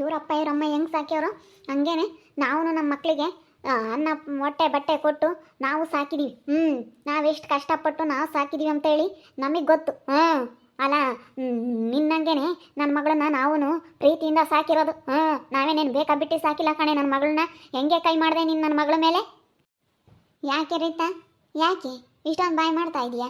ಇವರಪ್ಪ, ಇವರಮ್ಮ ಹೆಂಗೆ ಸಾಕ್ಯವರು? ಹಂಗೇನೆ ನಾವು ನಮ್ಮ ಮಕ್ಕಳಿಗೆ ಅನ್ನ, ಮೊಟ್ಟೆ, ಬಟ್ಟೆ ಕೊಟ್ಟು ನಾವು ಸಾಕಿದೀವಿ. ಹ್ಞೂ ನಾವೆಷ್ಟು ಕಷ್ಟಪಟ್ಟು ನಾವು ಸಾಕಿದೀವಿ ಅಂತೇಳಿ ನಮಗೆ ಗೊತ್ತು. ಹ್ಞೂ ಅಲ್ಲ ನಿನ್ನಂಗೆನೆ ನನ್ನ ಮಗಳನ್ನ ನಾವು ಪ್ರೀತಿಯಿಂದ ಸಾಕಿರೋದು. ಹ್ಞೂ ನಾವೇನೇನು ಬೇಕಾಬಿಟ್ಟು ಸಾಕಿಲ್ಲ ಕಣೆ ನನ್ನ ಮಗಳನ್ನ? ಹೆಂಗೆ ಕೈ ಮಾಡಿದೆ ನೀನು ನನ್ನ ಮಗಳ ಮೇಲೆ? ಯಾಕೆ ರೀತಾ? ಯಾಕೆ? ಇಷ್ಟೊಂದು ಬಾಯಿ ಮಾಡ್ತಾ ಇದೀಯಾ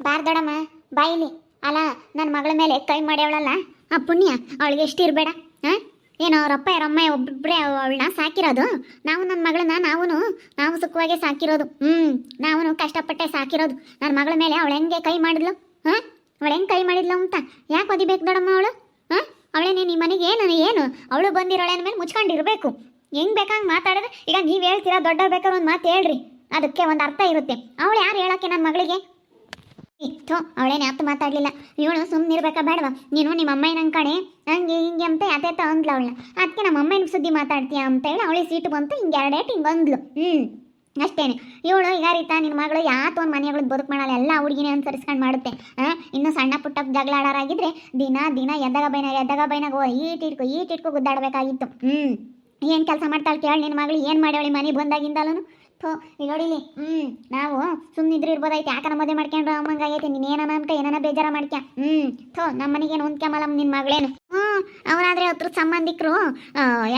ಬಾರ್ ದೊಡಮ್ಮ, ಬಾಯಿಲಿ. ಅಲ್ಲ ನನ್ನ ಮಗಳ ಮೇಲೆ ಕೈ ಮಾಡ್ಯವಳಲ್ಲ ಆ, ಪುಣ್ಯ. ಅವಳಿಗೆ ಎಷ್ಟು ಇರಬೇಡ. ಹಾಂ ಏನೋ ಅವರಪ್ಪ ಯಾರಮ್ಮ ಒಬ್ಬೊಬ್ಬರೇ ಅವಳನ್ನ ಸಾಕಿರೋದು. ನಾವು ನನ್ನ ಮಗಳನ್ನ ನಾವು ನಾವು ಸುಖವಾಗಿ ಸಾಕಿರೋದು. ಹ್ಞೂ ನಾವು ಕಷ್ಟಪಟ್ಟೆ ಸಾಕಿರೋದು. ನನ್ನ ಮಗಳ ಮೇಲೆ ಅವಳು ಹೆಂಗೆ ಕೈ ಮಾಡಿದ್ಲು? ಹಾಂ ಅವಳು ಹೆಂಗೆ ಕೈ ಮಾಡಿದ್ಲು ಅಂತ? ಯಾಕೆ ಒದಿಬೇಕು ದೊಡಮ್ಮ ಅವಳು? ಹಾಂ ಅವಳೇನೆ ನಿಮ್ಮ ಮನೆಗೆ ಏನು ಏನು? ಅವಳು ಬಂದಿರೋಳೆ ಮೇಲೆ ಮುಚ್ಕೊಂಡಿರಬೇಕು. ಹೆಂಗ್ ಬೇಕಂಗೆ ಮಾತಾಡಿದ್ರೆ? ಈಗ ನೀವು ಹೇಳ್ತೀರಾ ದೊಡ್ಡ ಬೇಕಾದ್ರೆ ಒಂದು ಮಾತು ಹೇಳ್ರಿ. ಅದಕ್ಕೆ ಒಂದು ಅರ್ಥ ಇರುತ್ತೆ. ಅವಳು ಯಾರು ಹೇಳೋಕ್ಕೆ ನನ್ನ ಮಗಳಿಗೆ? ಇತ್ತು. ಅವಳೇನು ಯಾತು ಮಾತಾಡಲಿಲ್ಲ. ಇವಳು ಸುಮ್ಮನೆ ಇರ್ಬೇಕಾ ಬೇಡವಾ? ನೀನು ನಿಮ್ಮ ಅಮ್ಮನ ಕಾಣೆ. ಹಂಗೆ ಹಿಂಗೆ ಅಂತ ತ ಅಂದ್ಲು ಅವಳನ್ನ. ಅದಕ್ಕೆ ನಮ್ಮ ಅಮ್ಮನ ಸುದ್ದಿ ಮಾತಾಡ್ತೀಯ ಅಂತ ಹೇಳಿ ಅವಳಿಗೆ ಸೀಟು ಬಂತು. ಹಿಂಗೆ ಎರಡೇಟ್ ಹಿಂಗೆ ಅಂದ್ಲು ಹ್ಞೂ ಅಷ್ಟೇನೆ. ಇವಳು, ಈಗ ರೀತಾ ನಿನ್ನ ಮಗಳು ಯಾತು ಒಂದು ಮನೆಗಳು ಬದುಕು ಮಾಡಲ್ಲ. ಎಲ್ಲ ಹುಡುಗಿನೇ ಅನುಸರಿಸ್ಕೊಂಡು ಮಾಡುತ್ತೆ. ಇನ್ನು ಸಣ್ಣ ಪುಟ್ಟ ಜಗಳ ಆಡೋರಾಗಿದ್ರೆ ದಿನ ದಿನ ಎದ್ದಾಗ ಬೈನಾಗ ಎದ್ದಾಗ ಬೈನಾಗ ಈಟ್ ಇಟ್ಕೊ ಈಟ್ ಇಟ್ಕೊ ಗುದ್ದಾಡಬೇಕಾಗಿತ್ತು. ಹ್ಞೂ ಏನು ಕೆಲಸ ಮಾಡ್ತಾಳೆ ಕೇಳಿ ನಿನ್ನ ಮಗಳು ಏನು ಮಾಡ್ಯಾವಳಿ ಮನೆ ಬಂದಾಗಿಂದಲೂ ಥೋ ಈಗ ನೋಡಿಲಿ ಹ್ಞೂ ನಾವು ಸುಮ್ಮನಿದ್ರೆ ಇರ್ಬೋದೈತೆ ಯಾಕನ ಮದುವೆ ಮಾಡ್ಕೊಂಡ್ರೆ? ಅಮ್ಮಂಗಾಗೈತೆ ನೀನು ಏನಾನ ಅಂತ ಏನಾನ ಬೇಜಾರ ಮಾಡ್ಕ್ಯ. ಹ್ಞೂ ಥೋ ನಮ್ಮ ಮನೆಗೇನು ಹೊಂದ್ಕೊಂಬಲ್ಲ ನಿನ್ನ ಮಗಳೇನು. ಹ್ಞೂ ಅವರಾದ್ರೆ ಹತ್ರ ಸಂಬಂಧಿಕರು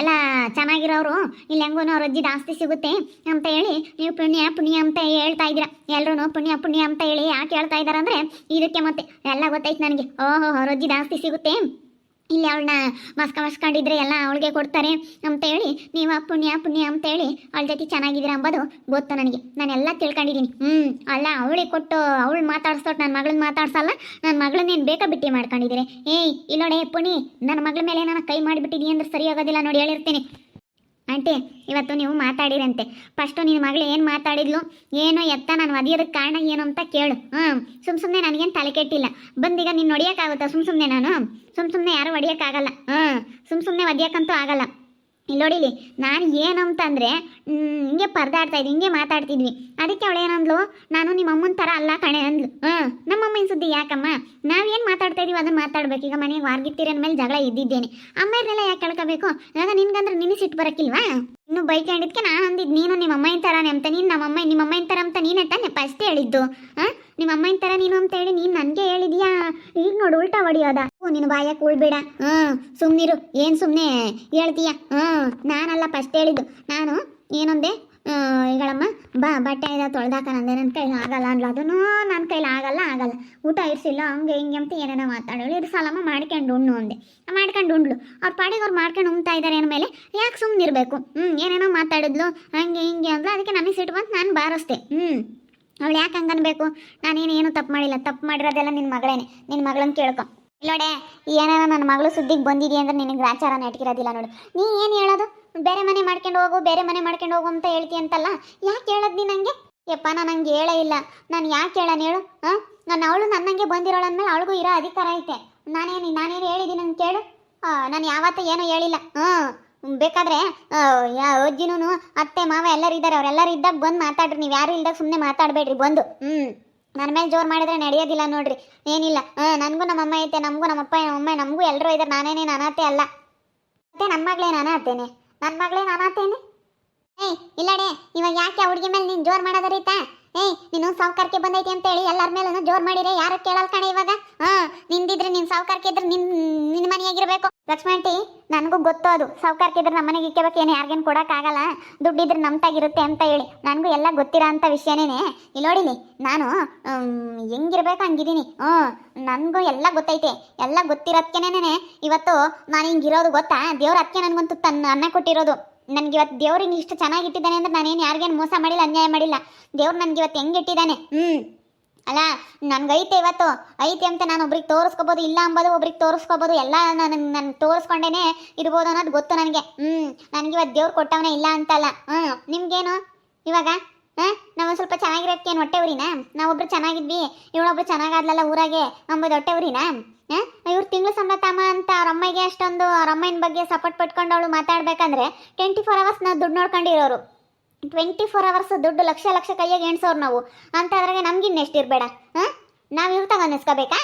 ಎಲ್ಲ ಚೆನ್ನಾಗಿರೋರು, ಇಲ್ಲಿ ಹೆಂಗೂ ಅವ್ರ ಅಜ್ಜಿ ಜಾಸ್ತಿ ಸಿಗುತ್ತೆ ಅಂತ ಹೇಳಿ ನೀವು ಪುಣ್ಯ ಪುಣ್ಯ ಅಂತ ಹೇಳ್ತಾ ಇದ್ದೀರಾ. ಎಲ್ಲರೂ ಪುಣ್ಯ ಪುಣ್ಯ ಅಂತ ಹೇಳಿ ಯಾಕೆ ಹೇಳ್ತಾ ಇದ್ದಾರೆ ಅಂದರೆ ಇದಕ್ಕೆ ಮತ್ತೆ ಎಲ್ಲ ಗೊತ್ತೈತೆ ನನಗೆ. ಓಹೋ, ಅವ್ರ ಅಜ್ಜಿ ಜಾಸ್ತಿ ಸಿಗುತ್ತೆ. ಇಲ್ಲಿ ಅವಳನ್ನ ಮಸ್ಕ ಮಸ್ಕೊಂಡಿದ್ರೆ ಎಲ್ಲ ಅವಳಿಗೆ ಕೊಡ್ತಾರೆ ಅಂತ ಹೇಳಿ, ನೀವು ಪುಣ್ಯ ಪುಣ್ಯ ಅಂತ ಹೇಳಿ ಅವಳ ಜೊತೆ ಚೆನ್ನಾಗಿದ್ದೀರಾ ಅಂಬೋದು ಗೊತ್ತು ನನಗೆ. ನಾನೆಲ್ಲ ತಿಳ್ಕೊಂಡಿದ್ದೀನಿ. ಹ್ಞೂ ಅಲ್ಲ ಅವಳಿಗೆ ಕೊಟ್ಟು ಅವಳು ಮಾತಾಡ್ಸೋಟ್ ನನ್ನ ಮಗಳನ್ನ ಮಾತಾಡ್ಸಲ್ಲ ನನ್ನ ಮಗಳನ್ನ ಏನು ಬೇಕಾ ಬಿಟ್ಟಿ ಮಾಡ್ಕೊಂಡಿದ್ದೀರಿ? ಏಯ್, ಇಲ್ಲೋಡೆ ಪುಣಿ ನನ್ನ ಮಗಳ ಮೇಲೆ ನಾನು ಕೈ ಮಾಡಿಬಿಟ್ಟಿದ್ದೀನಿ ಅಂದ್ರೆ ಸರಿ ಹೋಗೋದಿಲ್ಲ ನೋಡಿ ಹೇಳಿರ್ತೀನಿ. ಆಂಟಿ, ಇವತ್ತು ನೀವು ಮಾತಾಡಿರಂತೆ. ಫಸ್ಟು ನಿನ್ನ ಮಗಳು ಏನು ಮಾತಾಡಿದ್ಲು? ಏನು ಎತ್ತ ನಾನು ಒದಿಯೋದಕ್ಕೆ ಕಾರಣ ಏನು ಅಂತ ಕೇಳು. ಹ್ಞೂ ಸುಮ್ಮ ಸುಮ್ಮನೆ ನನಗೇನು ತಲೆ ಕೆಟ್ಟಿಲ್ಲ. ಬಂದೀಗ ನೀನು ಹೊಡಿಯೋಕ್ಕಾಗುತ್ತಾ ಸುಮ್ಮ ಸುಮ್ಮನೆ ನಾನು? ಸುಮ್ಮ ಸುಮ್ಮನೆ ಯಾರು ಹೊಡಿಯೋಕ್ಕಾಗಲ್ಲ ಹ್ಞೂ ಸುಮ್ಮ ಸುಮ್ಮನೆ ಒದಿಯೋಕ್ಕಂತೂ ಆಗಲ್ಲ. ಇಲ್ಲಿ ನೋಡಿಲಿ ನಾನು ಏನು ಅಂತಂದರೆ ಹಿಂಗೆ ಪರದಾಡ್ತಾ ಇದ್ವಿ, ಹಿಂಗೆ ಮಾತಾಡ್ತಿದ್ವಿ. ಅದಕ್ಕೆ ಅವಳು ಏನಂದ್ಲು, ನಾನು ನಿಮ್ಮ ಅಮ್ಮನ ಥರ ಅಲ್ಲ ಕಣೆ ಅಂದ್ಲು. ಹಾಂ, ನಮ್ಮ ಅಮ್ಮನ ಸುದ್ದಿ ಯಾಕಮ್ಮ? ನಾವೇನು ಮಾತಾಡ್ತಾ ಇದೀವಿ ಅದನ್ನು ಮಾತಾಡ್ಬೇಕು. ಈಗ ಮನೆಗೆ ವಾರ್ಗಿತ್ತೀರಿ ಮೇಲೆ ಜಗಳ ಇದ್ದಿದ್ದೇನೆ. ಅಮ್ಮರನ್ನೆಲ್ಲ ಯಾಕೆ ಕೇಳ್ಕೋಬೇಕು? ಇವಾಗ ನಿನ್ಗಂದ್ರೆ ನಿನ್ನ ಸಿಟ್ಟು ಬರೋಕ್ಕಿಲ್ವಾ? ಇನ್ನು ಬೈಕೊಂಡಿದ್ಕೆ ನಾನು ಅಂದಿದ್ದು ನೀನು ನಿಮ್ಮ ಅಮ್ಮನ ಥರನೇ ಅಂತ, ನೀನು ನಮ್ಮ ಅಮ್ಮ ನಿಮ್ಮ ಅಮ್ಮನ ಥರ ಅಂತ ನೀನೇ ತಾನೆ ಫಸ್ಟ್ ಹೇಳಿದ್ದು. ಹಾಂ ನಿಮ್ಮ ಅಮ್ಮನ ತರ ನೀನು ಅಂತ ಹೇಳಿ ನೀನು ನನಗೆ ಹೇಳಿದ್ಯಾ? ಈಗ ನೋಡು ಉಲ್ಟಾ ಹೊಡಿಯೋದ. ಹ್ಞೂ ನಿನ್ನ ಬಾಯಕ್ಕೆ ಉಳ್ಬೇಡ ಹ್ಮ್ ಸುಮ್ಮನಿರು ಏನ್ ಸುಮ್ನೆ ಹೇಳ್ತೀಯ? ಹ್ಮ್, ನಾನಲ್ಲ ಫಸ್ಟ್ ಹೇಳಿದ್ದು. ನಾನು ಏನೊಂದೆ? ಈಗಳಮ್ಮ, ಬಾ, ಬಟ್ಟೆ ಇದೆ ತೊಳ್ದಾಕ ನಂದೆ. ನನ್ನ ಕೈಲಿ ಆಗಲ್ಲ ಅನ್ಲ ಅದನ್ನು ನನ್ನ ಕೈಲಿ ಆಗಲ್ಲ ಆಗಲ್ಲ. ಊಟ ಇರಿಸಿಲ್ಲ, ಹಂಗೆ ಹಿಂಗೆ ಅಂತ ಏನೇನೋ ಮಾತಾಡೋಳು. ಇದು ಸಲಮ್ಮ, ಮಾಡ್ಕೊಂಡು ಉಣ್ಣು ಅಂದೆ. ಮಾಡ್ಕೊಂಡು ಉಂಡ್ಲು ಅವ್ರ ಪಾಡಿಗೆ ಅವ್ರು ಮಾಡ್ಕೊಂಡು ಉಣ್ತಾ ಇದ್ದಾರೆ ಅಂದಮೇಲೆ ಯಾಕೆ ಸುಮ್ಮನಿರ್ಬೇಕು ಹ್ಞೂ ಏನೇನೋ ಮಾತಾಡಿದ್ಲು, ಹಂಗೆ ಹಿಂಗೆ ಅಂದ್ಲು. ಅದಕ್ಕೆ ನನಗೆ ಸಿಟ್ಟು ಬಂತು ನಾನು ಬಾರಿಸ್ದೆ. ಹ್ಞೂ ಅವಳು ಯಾಕೆ ಹಂಗೆ ಅನ್ಬೇಕು ನಾನೇನು ಏನು ತಪ್ಪು ಮಾಡಿಲ್ಲ. ತಪ್ಪು ಮಾಡಿರೋದೆಲ್ಲ ನಿನ್ನ ಮಗಳೇನೆ. ನಿನ್ನ ಮಗಳನ್ನ ಕೇಳ್ಕೊ. ಇಲ್ಲೋಡೆ ಏನಾರ ನನ್ನ ಮಗಳು ಸುದ್ದಿಗೆ ಬಂದಿದೆಯಾ ಅಂದ್ರೆ ನಿನಗೆ ಗ್ರಾಚಾರ ನೆಟ್ಕಿರೋದಿಲ್ಲ ನೋಡು. ನೀ ಏನು ಹೇಳೋದು? ಬೇರೆ ಮನೆ ಮಾಡ್ಕೊಂಡು ಹೋಗು, ಬೇರೆ ಮನೆ ಮಾಡ್ಕೊಂಡು ಹೋಗು ಅಂತ ಹೇಳ್ತಿ ಅಂತಲ್ಲ? ಯಾಕೆ ಹೇಳೋದು ನೀ ನನಗೆ ಯಪ್ಪ, ನಾನು ಹಂಗೆ ಹೇಳೇ ಇಲ್ಲ. ನಾನು ಯಾಕೆ ಹೇಳೋಣ ಹೇಳು, ಹಾಂ? ನಾನು ಅವಳು ನನ್ನಂಗೆ ಬಂದಿರೋಳು ಅಂದಮೇಲೆ ಅವಳಿಗೂ ಇರೋ ಅಧಿಕಾರ ಐತೆ. ನಾನೇನು ನಾನೇನು ಹೇಳಿದ್ದೀನಿ ಅಂತ ಕೇಳು. ನಾನು ಯಾವತ್ತೂ ಏನೂ ಹೇಳಿಲ್ಲ. ಹಾಂ. ಬೇಕಾದ್ರೆ ಅಜ್ಜಿನೂ ಅತ್ತೆ, ಮಾವ ಎಲ್ಲರೂ ಇದ್ದಾರೆ. ಅವರೆಲ್ಲರೂ ಇದ್ದಾಗ ಬಂದು ಮಾತಾಡ್ರಿ. ನೀವು ಯಾರು ಇಲ್ದಾಗ ಸುಮ್ಮನೆ ಮಾತಾಡಬೇಡ್ರಿ, ಬಂದು. ಹ್ಞೂ ನನ್ನ ಮೇಲೆ ಜೋರು ಮಾಡಿದ್ರೆ ನಡೆಯೋದಿಲ್ಲ ನೋಡ್ರಿ. ಏನಿಲ್ಲ. ಹಾಂ ನನಗೂ ನಮ್ಮಮ್ಮ ಐತೆ, ನಮಗೂ ನಮ್ಮಪ್ಪ ನಮ್ಮಮ್ಮ ನಮಗೂ ಎಲ್ಲರೂ ಇದ್ದಾರೆ. ನಾನೇನೇನು ಅನಾಥೆ ಅಲ್ಲ. ಮತ್ತೆ ನಮ್ಮ ಮಗಳೇನು ಅನಾಥೇನೆ ನನ್ನ ಮಗಳೇನು ಅನಾಥೇನೆ ಏಯ್, ಇಲ್ಲಡೆ, ಇವಾಗ ಯಾಕೆ ಹುಡುಗಿ ಮೇಲೆ ನೀನು ಜೋರು ಮಾಡೋದ ರೀತಾ ಏಯ್, ನೀನು ಸಾವುಕಾರಕ್ಕೆ ಬಂದೈತಿ ಅಂತ ಹೇಳಿ ಎಲ್ಲರ ಮೇಲೂ ಜೋರ್ ಮಾಡಿರೆ, ಯಾರು ಕೇಳಲ್ಲ ಕಣೆ ಇವಾಗ? ಹಾ, ನಿಂದಿದ್ರೆ ನಿನ್ ಸಾವುಕಾರಕ್ಕೆ ಇದ್ರೆ ನಿನ್ ನಿನ್ ಮನೆಯಾಗಿರ್ಬೇಕು ಲಕ್ಷ್ಮಣಟಿ ನನಗೂ ಗೊತ್ತು ಅದು. ಸಾವುಕಾರಕ್ಕೆ ಇದ್ರೆ ನಮ್ಮ ಮನೆಗೆ ಇಕ್ಕಬೇಕು ಏನು ಯಾರಿಗೇನು ಕೊಡೋಕ್ಕಾಗಲ್ಲ ದುಡ್ಡಿದ್ರೆ ನಮ್ತಾಗಿರುತ್ತೆ ಅಂತ ಹೇಳಿ. ನನಗೂ ಎಲ್ಲ ಗೊತ್ತಿರೋ ಅಂಥ ವಿಷಯನೇ ಇಲ್ಲಿ ನೋಡಿಲಿ ನಾನು ಹೆಂಗಿರ್ಬೇಕು ಹಂಗಿದ್ದೀನಿ. ಹ್ಞೂ, ನನಗೂ ಎಲ್ಲ ಗೊತ್ತೈತೆ. ಎಲ್ಲ ಗೊತ್ತಿರೋದಕ್ಕೆನೇ ಇವತ್ತು ನಾನು ಹಿಂಗಿರೋದು ಗೊತ್ತಾ? ದೇವ್ರ ಅದಕ್ಕೆ ನನಗಂತೂ ತನ್ನ ಅನ್ನ ಕೊಟ್ಟಿರೋದು. ನನಗೆ ಇವತ್ತು ದೇವ್ರಿಗೆ ಇಷ್ಟು ಚೆನ್ನಾಗಿ ಇಟ್ಟಿದ್ದಾನೆ ಅಂದ್ರೆ ನಾನೇನು ಯಾರಿಗೇನು ಮೋಸ ಮಾಡಿಲ್ಲ, ಅನ್ಯಾಯ ಮಾಡಿಲ್ಲ. ದೇವ್ರು ನನಗೆ ಇವತ್ತು ಹೆಂಗೆ ಇಟ್ಟಿದ್ದಾನೆ? ಹ್ಞೂ ಅಲ್ಲ ಐತೆ ಇವತ್ತು. ಐತೆ ಅಂತ ನಾನು ಒಬ್ರಿಗೆ ತೋರಿಸ್ಕೋಬೋದು, ಇಲ್ಲ ಅಂಬೋದು ಒಬ್ರಿಗೆ ತೋರಿಸ್ಕೋಬೋದು, ಎಲ್ಲ ನಾನು ನಾನು ತೋರಿಸ್ಕೊಂಡೇನೆ ಇರ್ಬೋದು ಅನ್ನೋದು ಗೊತ್ತು ನನಗೆ. ಹ್ಞೂ ನನಗೆ ಇವತ್ತು ದೇವ್ರು ಕೊಟ್ಟವನೇ ಇಲ್ಲ ಅಂತಲ್ಲ. ಹ್ಞೂ ನಿಮ್ಗೇನು ಇವಾಗ? ನಾವು ಸ್ವಲ್ಪ ಚೆನ್ನಾಗಿರೋಕ್ಕೇನು ಹೊಟ್ಟೆ ಉರಿನಾ ನಾವೊಬ್ರು ಚೆನ್ನಾಗಿದ್ವಿ, ಇವಳೊಬ್ರು ಚೆನ್ನಾಗಾದ್ಲಲ್ಲ ಊರಾಗೆ, ಅಂಬೋದು ಹೊಟ್ಟೆ ಉರಿನಾ ಇವ್ರು ತಿಂಗಳು ಸಂಬಳ ತಮ್ಮ ಅಂತ ಅವ್ರ ಅಮ್ಮಗೆ ಅಷ್ಟೊಂದು, ಅವ್ರ ಅಮ್ಮನ ಬಗ್ಗೆ ಸಪೋರ್ಟ್ ಪಟ್ಕೊಂಡು ಅವಳು ಮಾತಾಡ್ಬೇಕಂದ್ರೆ ಟ್ವೆಂಟಿ ಫೋರ್ ಅವರ್ಸ್ ನಾವು ದುಡ್ಡು ನೋಡ್ಕೊಂಡಿರೋರು. ಟ್ವೆಂಟಿ ಫೋರ್ ಅವರ್ಸ್ ದುಡ್ಡು ಲಕ್ಷ ಲಕ್ಷ ಕೈಯಾಗ ಎಣ್ಸೋರು ನಾವು. ಅಂತ ಅದ್ರಾಗೆ ನಮ್ಗಿನ್ನೆಷ್ಟು ಇರಬೇಡ. ಹಾಂ? ನಾವು ಇವ್ರು ತಗೊಂಡಿಸ್ಕೋಬೇಕಾ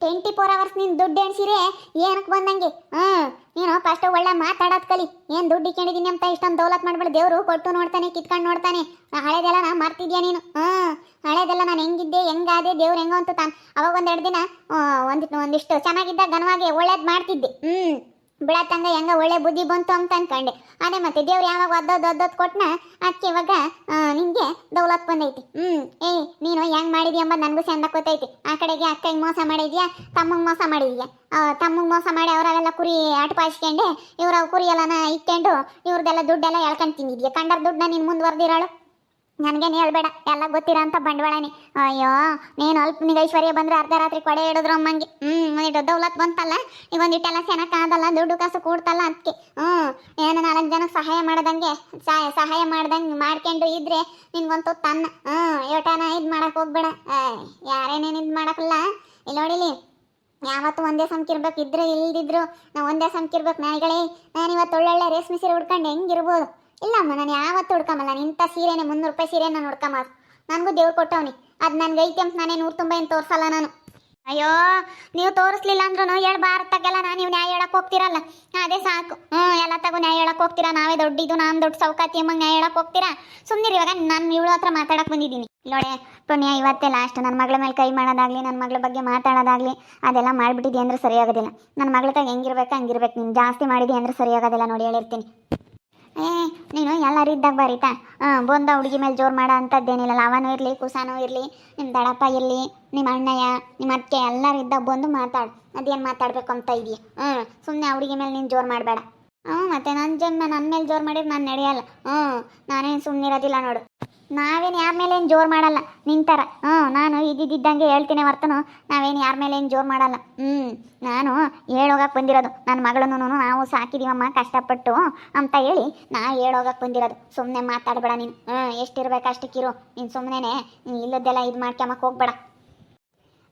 ಟ್ವೆಂಟಿ ಫೋರ್ ಅವರ್ಸ್ ನೀನು ದುಡ್ಡು ಎಣ್ಸಿರೆ ಏನಕ್ಕೆ ಬಂದಂಗೆ? ಹಾಂ ನೀನು ಫಸ್ಟ್ ಒಳ್ಳೆ ಮಾತಾಡೋದು ಕಲಿ. ಏನು ದುಡ್ಡು ಕೆಣಿದಿನ ಅಂತ ಇಷ್ಟೊಂದು ದೌಲತ್ ಮಾಡ್ಬೇಡ. ದೇವರು ಕೊಟ್ಟು ನೋಡ್ತಾನೆ ಕಿತ್ಕೊಂಡು ನೋಡ್ತಾನೆ. ಹಳೆದೆಲ್ಲ ನಾ ಮರ್ತಿದ್ಯಾ ನೀನು? ಹ್ಮ್ ಹಳೆದೆಲ್ಲ ನಾನು ಹೆಂಗಿದ್ದೆ ಹೆಂಗಾದೆ ದೇವ್ರು ಹೆಂಗೋ ಅಂತ ತಾನು. ಅವಾಗ ಒಂದೆರಡು ದಿನ ಆ, ಒಂದಿಷ್ಟು ಚೆನ್ನಾಗಿದ್ದ ಘನವಾಗಿ ಒಳ್ಳೇದು ಮಾಡ್ತಿದ್ದೆ. ಹ್ಮ್ ಬಿಡತ್ತಂಗ ಹೆಂಗ ಒಳ್ಳೆ ಬುದ್ಧಿ ಬಂತು ಅಂತ ಅನ್ಕೊಂಡೆ. ಅದೇ ಮತ್ತೆ ದೇವ್ರು ಯಾವಾಗ ಒದ್ದೋದ್ ಒದ್ದೋದ್ ಕೊಟ್ನ ಅದಕ್ಕೆ ಇವಾಗ ನಿಂಗೆ ದೌಲತ್ ಬಂದೈತಿ. ಹ್ಮ್ ಏಯ್ ನೀನು ಹೆಂಗ್ ಮಾಡಿದ್ಯಾ ಎಂಬ ನನಗೂ ಚಂದ ಗೊತ್ತೈತಿ. ಆ ಕಡೆಗೆ ಅಕ್ಕಗೆ ಮೋಸ ಮಾಡಿದ್ಯಾ, ತಮ್ಮಂಗ್ ಮೋಸ ಮಾಡಿದ್ಯಾ? ತಮ್ಮಗ್ ಮೋಸ ಮಾಡಿ ಅವರೆಲ್ಲ ಕುರಿ ಅಟಪಾಯಿಸ್ಕೊಂಡೆ ಇವ್ರ ಕುರಿ ಎಲ್ಲನ ಇಟ್ಕೊಂಡು ಇವ್ರದೆಲ್ಲ ದುಡ್ಡೆಲ್ಲ ಎಳ್ಕೊಂಡ್ ತಿಂದಿದ್ಯಾ? ಕಂಡರ್ ದುಡ್ಡನ್ನ ನಿನ್ ಮುಂದುವರ್ದಿರಾಳು ನನಗೇನು ಹೇಳ್ಬೇಡ, ಎಲ್ಲ ಗೊತ್ತಿರೋ ಅಂತ ಬಂಡವಾಳನೇ ಅಯ್ಯೋ, ನೀನು ಅಲ್ಪ ನಿಗ ಐಶ್ವರ್ಯ ಬಂದ್ರೆ ಅರ್ಧ ರಾತ್ರಿ ಕೊಡೆ ಹಿಡಿದ್ರು ಅಮ್ಮಂಗೆ. ಹ್ಞೂ ಒಂದಿಟ್ಟು ದೌಲತ್ ಬಂತಲ್ಲ ಈಗ ಒಂದಿಟ್ಟೆಲ್ಲ ಸೆನಕ್ಕಾದಲ್ಲ ದುಡ್ಡು ಕಾಸು ಕೂಡ್ತಲ್ಲ ಅದಕ್ಕೆ ಹ್ಞೂ ಏನು ನಾಲ್ಕು ಜನಕ್ಕೆ ಸಹಾಯ ಮಾಡ್ದಂಗೆ ಸಹಾಯ ಸಹಾಯ ಮಾಡ್ದಂಗೆ ಮಾಡ್ಕೊಂಡು ಇದ್ರೆ ನಿನ್ಗಂತೂ ತನ್ನ ಹ್ಞೂ ಯೋಟನ ಇದು ಮಾಡಕ್ಕೆ ಹೋಗ್ಬೇಡ. ಯಾರೇನೇನು ಇದು ಮಾಡಕ್ಕಲ್ಲ ಇಲ್ಲಿ ನೋಡಿಲಿ ಯಾವತ್ತು ಒಂದೇ ಸಂಕಿರ್ಬೇಕು ಇದ್ರೆ ಇಲ್ದಿದ್ರು ನಾವು ಒಂದೇ ಸಂಕಿರ್ಬೇಕು ನಾಯಿಗಳೇ, ನಾನು ಇವತ್ತು ಒಳ್ಳೊಳ್ಳೆ ರೇಷ್ಮೆ ಸೀರೆ ಉಡ್ಕೊಂಡು ಹೆಂಗಿರ್ಬೋದು? ಇಲ್ಲಮ್ಮ ನಾನು ಯಾವತ್ತೂ ಉಡ್ಕೊಂಬಲ್ಲ ನಾನು ಇಂಥ ಸೀರೆನೇ, ಮುನ್ನೂರು ರೂಪಾಯಿ ಸೀರೆ ನಾನು ಉಡ್ಕೊಂಬದು ನನಗೂ ದೇವ್ರು ಕೊಟ್ಟವನಿ. ಅದು ನನ್ಗೆ ಐತೆ ಅಂತ ನಾನೇ ನೂರು ತುಂಬ ಏನು ತೋರಿಸಲ್ಲ ನಾನು. ಅಯ್ಯೋ, ನೀವು ತೋರಿಸ್ಲಿಲ್ಲ ಅಂದ್ರೂ ಹೇಳಿ ಭಾರತಕ್ಕೆಲ್ಲ ನಾನು ನೀವು ನ್ಯಾಯ ಹೇಳಕ್ಕೆ ಹೋಗ್ತಿರಲ್ಲ. ಅದೇ ಸಾಕು. ಹ್ಞೂ ಎಲ್ಲ ತಗೋ ನ್ಯಾಯ ಹೇಳಕ್ಕೆ ಹೋಗ್ತೀರಾ? ನಾವೇ ದೊಡ್ಡಿದ್ದು ನಾನು ದೊಡ್ಡ ಸೌಕಾತಿ ಅಮ್ಮಂಗೆ ನ್ಯಾಯ ಹೇಳಕ್ಕೆ ಹೋಗ್ತೀರಾ? ಸುಮ್ಮನಿರಿ ಇವಾಗ ನಾನು ಇವಳ ಹತ್ರ ಮಾತಾಡಕ್ಕೆ ಬಂದಿದ್ದೀನಿ. ನೋಡೆ, ಪುಣ್ಯ ಇವತ್ತೇ ಲಾಸ್ಟ್ ನನ್ನ ಮಗಳ ಮೇಲೆ ಕೈ ಮಾಡೋದಾಗ್ಲಿ ನನ್ನ ಮಗಳ ಬಗ್ಗೆ ಮಾತಾಡೋದಾಗ್ಲಿ, ಅದೆಲ್ಲ ಮಾಡಿಬಿಟ್ಟಿದ್ದೆ ಅಂದ್ರೆ ಸರಿಯಾಗೋದಿಲ್ಲ. ನನ್ನ ಮಗಳ ಕೈ ಹೆಂಗಿರ್ಬೇಕು, ಹಂಗಿರ್ಬೇಕು. ನೀನು ಜಾಸ್ತಿ ಮಾಡಿದೆ ಅಂದ್ರೆ ಸರಿಯಾಗೋದಿಲ್ಲ ನೋಡಿ, ಹೇಳಿರ್ತೀನಿ. ಏ, ನೀನು ಎಲ್ಲರೂ ಇದ್ದಾಗ ಬರೀತಾ? ಹಾಂ ಬಂದ ಹುಡುಗಿ ಮೇಲೆ ಜೋರು ಮಾಡೋ ಅಂಥದ್ದೇನಿಲ್ಲ ಅವನು ಇರಲಿ, ಕುಸಾನೂ ಇರಲಿ ನಿಮ್ಮ ದಡಪ್ಪ ಇರಲಿ ನಿಮ್ಮ ಅಣ್ಣಯ್ಯ ನಿಮ್ಮ ಅತ್ತೆ ಎಲ್ಲರೂ ಇದ್ದಾಗ ಬಂದು ಮಾತಾಡು, ಅದೇನು ಮಾತಾಡಬೇಕು ಅಂತ ಇದೆಯಾ? ಹ್ಞೂ ಸುಮ್ಮನೆ ಹುಡುಗಿ ಮೇಲೆ ನೀನು ಜೋರು ಮಾಡಬೇಡ. ಹ್ಞೂ ಮತ್ತೆ ನನ್ನ ಜನ್ಮ ನನ್ನ ಮೇಲೆ ಜೋರು ಮಾಡಿದ್ರೆ ನಾನು ನಡೆಯಲ್ಲ. ಹ್ಞೂ ನಾನೇನು ಸುಮ್ಮನೆ ಇರೋದಿಲ್ಲ ನೋಡು. ನಾವೇನು ಯಾರ ಏನು ಜೋರು ಮಾಡಲ್ಲ. ನಿಂತಾರ. ಹ್ಞೂ ನಾನು ಇದ್ದಿದ್ದಂಗೆ ಹೇಳ್ತೀನಿ ಹೊರ್ತನು ನಾವೇನು ಯಾರ ಮೇಲೆ ಏನು ಜೋರು ಮಾಡಲ್ಲ. ಹ್ಞೂ ನಾನು ಹೇಳೋಗಕ್ಕೆ ಬಂದಿರೋದು. ನನ್ನ ಮಗಳನ್ನು ನಾವು ಸಾಕಿದೀವಮ್ಮ, ಕಷ್ಟಪಟ್ಟು ಅಂತ ಹೇಳಿ ನಾ ಹೇಳೋಗಕ್ಕೆ ಬಂದಿರೋದು. ಸುಮ್ಮನೆ ಮಾತಾಡಬೇಡ ನೀನು. ಹ್ಞೂ ಎಷ್ಟಿರ್ಬೇಕು ಅಷ್ಟಕ್ಕಿರು ನೀನು ಸುಮ್ಮನೆ ಇಲ್ಲದ್ದೆಲ್ಲ ಇದು ಮಾಡ್ಕೊಂಬಕ್ಕೆ ಹೋಗ್ಬೇಡ.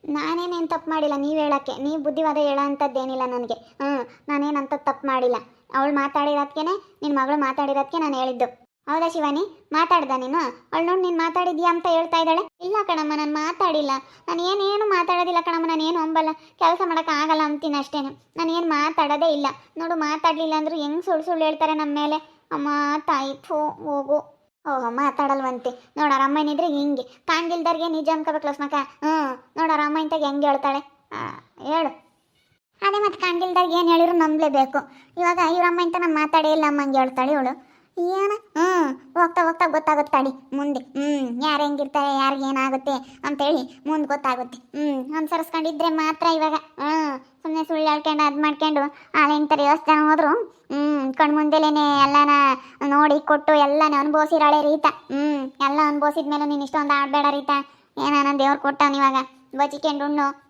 ನಾನೇನೇನು ತಪ್ಪು ಮಾಡಿಲ್ಲ ನೀವು ಹೇಳೋಕ್ಕೆ. ನೀವು ಬುದ್ಧಿವಾದ ಹೇಳೋ ಅಂಥದ್ದೇನಿಲ್ಲ ನನಗೆ. ಹ್ಞೂ ನಾನೇನಂತ ತಪ್ಪು ಮಾಡಿಲ್ಲ. ಅವಳು ಮಾತಾಡಿರೋದಕ್ಕೆ ನಿನ್ನ ಮಗಳು ಮಾತಾಡಿರೋದಕ್ಕೆ ನಾನು ಹೇಳಿದ್ದು. ಹೌದಾ ಶಿವಾನಿ? ಮಾತಾಡ್ದ ನೀನು? ಅವಳು ನೋಡಿ ನೀನು ಮಾತಾಡಿದ್ಯಾ ಅಂತ ಹೇಳ್ತಾ ಇದ್ದಾಳೆ. ಇಲ್ಲ ಕಣಮ್ಮ, ನಾನು ಮಾತಾಡಿಲ್ಲ. ನಾನು ಏನೇನು ಮಾತಾಡೋದಿಲ್ಲ ಕಣಮ್ಮ, ನಾನು ಏನು ಹೊಂಬಲ್ಲ ಕೆಲಸ ಮಾಡೋಕ್ಕಾಗಲ್ಲ ಅಂತೀನಿ ಅಷ್ಟೇನು. ನಾನು ಏನು ಮಾತಾಡೋದೇ ಇಲ್ಲ. ನೋಡು, ಮಾತಾಡಲಿಲ್ಲ ಅಂದ್ರೆ ಹೆಂಗೆ ಸುಳ್ಳು ಸುಳ್ಳು ಹೇಳ್ತಾರೆ ನಮ್ಮ ಮೇಲೆ? ಅಮ್ಮ, ತಾಯಿ, ಫೋ, ಹೋಗು. ಓಹೋ, ಮಾತಾಡಲ್ವಂತೆ. ನೋಡಾರ ಅಮ್ಮನಿದ್ರೆ ಹಿಂಗೆ. ಕಾಣ್ದಿಲ್ದವ್ರಿಗೆ ನಿಜ ಅನ್ಕೋಬೇಕು ಲಕ್ಷ್ಮಕ್ಕ. ಹ್ಞೂ. ನೋಡೋರ ಅಮ್ಮ ಇಂತಾಗ ಹೆಂಗೆ ಹೇಳ್ತಾಳೆ. ಹೇಳು. ಅದೇ ಮತ್ತೆ ಕಾಂಗಿಲ್ದಾಗ ಏನು ಹೇಳಿದ್ರು ನಂಬಲೇಬೇಕು. ಇವಾಗ ಇವ್ರಮ್ಮ ಇಂತ ನಾನು ಮಾತಾಡೇ ಇಲ್ಲ ಅಮ್ಮ ಹಂಗೆ ಹೇಳ್ತಾಳೆ ಇವಳು. ಏನ? ಹ್ಞೂ ಹೋಗ್ತಾ ಹೋಗ್ತಾ ಗೊತ್ತಾಗುತ್ತೆ ತಡಿ. ಮುಂದೆ ಹ್ಞೂ ಯಾರು ಹೆಂಗಿರ್ತಾರೆ, ಯಾರಿಗೆ ಏನಾಗುತ್ತೆ ಅಂತೇಳಿ ಮುಂದೆ ಗೊತ್ತಾಗುತ್ತೆ. ಹ್ಞೂ ಅನುಸರಿಸ್ಕೊಂಡಿದ್ರೆ ಮಾತ್ರ ಇವಾಗ. ಹ್ಞೂ ಸುಮ್ಮನೆ ಸುಳ್ಳು ಹೇಳ್ಕೊಂಡು ಅದು ಮಾಡ್ಕೊಂಡು ಆ ಎಂತ ದೇವಸ್ಥಾನ ಹೋದ್ರು. ಹ್ಞೂ ಕಣ್ ಮುಂದೆಲೇನೆ ಎಲ್ಲನ ನೋಡಿ ಕೊಟ್ಟು ಎಲ್ಲನ ಅನುಭವಿಸಿರಾಳೆ ರೀತ. ಹ್ಞೂ ಎಲ್ಲ ಅನುಭವಿಸಿದ್ಮೇಲೆ ನೀನು ಇಷ್ಟೊಂದು ಆಡಬೇಡ ರೀತ. ಏನಾನ ದೇವ್ರು ಕೊಟ್ಟವನು ಇವಾಗ. ಬಚಿಕೊಂಡು ಉಣ್ಣು.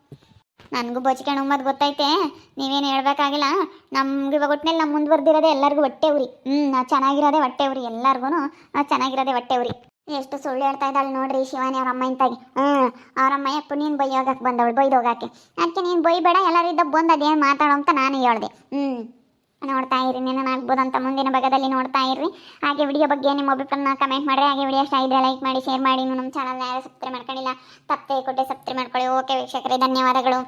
ನನಗೂ ಉಮ್ಮದ್ ಗೊತ್ತೈತೆ. ನೀವೇನು ಹೇಳಬೇಕಾಗಿಲ್ಲ. ನಮ್ಗೆ ಇವಾಗ ಒಟ್ಟಿನಲ್ಲಿ ನಮ್ಮ ಮುಂದುವರೆದಿರೋದೇ ಎಲ್ಲರಿಗೂ ಹೊಟ್ಟೆ ಉರಿ. ಹ್ಞೂ ಚೆನ್ನಾಗಿರೋದೇ ಹೊಟ್ಟೆ ಉರಿ. ಎಲ್ಲರಿಗೂ ಚೆನ್ನಾಗಿರೋದೇ ಹೊಟ್ಟೆ ಉರಿ. ಎಷ್ಟು ಸುಳ್ಳು ಹೇಳ್ತಾ ಇದ್ದಾಳೆ ನೋಡ್ರಿ ಶಿವಾನಿ ಅವ್ರ ಅಮ್ಮ ಇಂತಾಗಿ. ಹ್ಞೂ ಅವ್ರ ಅಮ್ಮ ಯಾಕೆ ನೀನು ಬೈ ಹೋಗಕ್ಕೆ ಬಂದವಳು, ಬೈದು ಅದಕ್ಕೆ ನೀನು ಬೈಬೇಡ ಎಲ್ಲರಿದ್ದ ಬಂದು ಅದೇನು ಮಾತಾಡೋ ಅಂತ ನಾನು ಹೇಳ್ದೆ. ಹ್ಞೂ ನೋಡ್ತಾ ಇರಿ ಆಗ್ಬೋದು ಅಂತ ಮುಂದಿನ ಭಾಗದಲ್ಲಿ ನೋಡ್ತಾ ಇರ್ರಿ ಹಾಗೆ ವಿಡಿಯೋ ಬಗ್ಗೆ ನಿಮ್ಮ ಅಭಿಪ್ರಾಯ ಕಮೆಂಟ್ ಮಾಡಿ ಹಾಗೆ ವಿಡಿಯೋ ಇಷ್ಟ ಇದ್ರೆ ಲೈಕ್ ಮಾಡಿ ಶೇರ್ ಮಾಡಿ. ನಮ್ಮ ಚಾನಲ್ನ ಯಾರು ಸಬ್ಸ್ಕ್ರೈಬ್ ಮಾಡ್ಕೊಂಡಿಲ್ಲ, ತಪ್ಪದೆ ಕೊಟ್ಟೆ ಸಬ್ಸ್ಕ್ರೈಬ್ ಮಾಡ್ಕೊಳ್ಳಿ. ಓಕೆ ವೀಕ್ಷಕರೇ, ಧನ್ಯವಾದಗಳು.